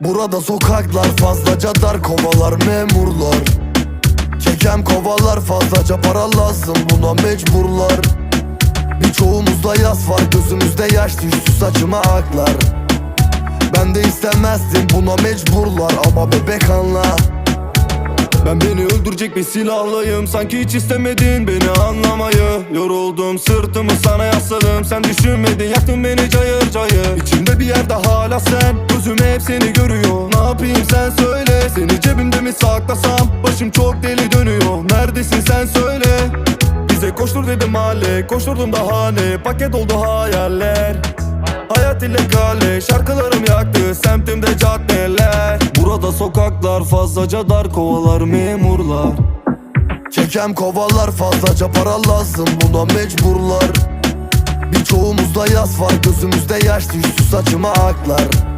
Burada sokaklar fazlaca dar kovalar memurlar. Kekem kovalar fazlaca para lazım buna mecburlar. Birçoğumuzda yas var gözümüzde yaş düştü saçıma aklar. Ben de istemezdim buna mecburlar ama bebek anla. Ben beni öldürecek bir silahlayım Sanki hiç istemedin beni anlamayı. Yoruldum sırtımı sana yasladım Sen düşünmedin yaktın beni cayır cayır. İçimde bir yerde hala sen hep seni görüyor. Ne yapayım sen söyle. Seni cebimde mi saklasam? Başım çok deli dönüyor. Neredesin sen söyle. Bize koştur dedim mahalle. Koşturdum daha ne Paket oldu hayaller. Hayat ile kale. Şarkılarım yaktı. Semtimde caddeler. Burada sokaklar fazlaca dar. Kovalar memurlar. Kekem kovalar fazlaca para lazım. Buna mecburlar. Birçoğumuzda yas var. Gözümüzde yaş düştü. Saçıma aklar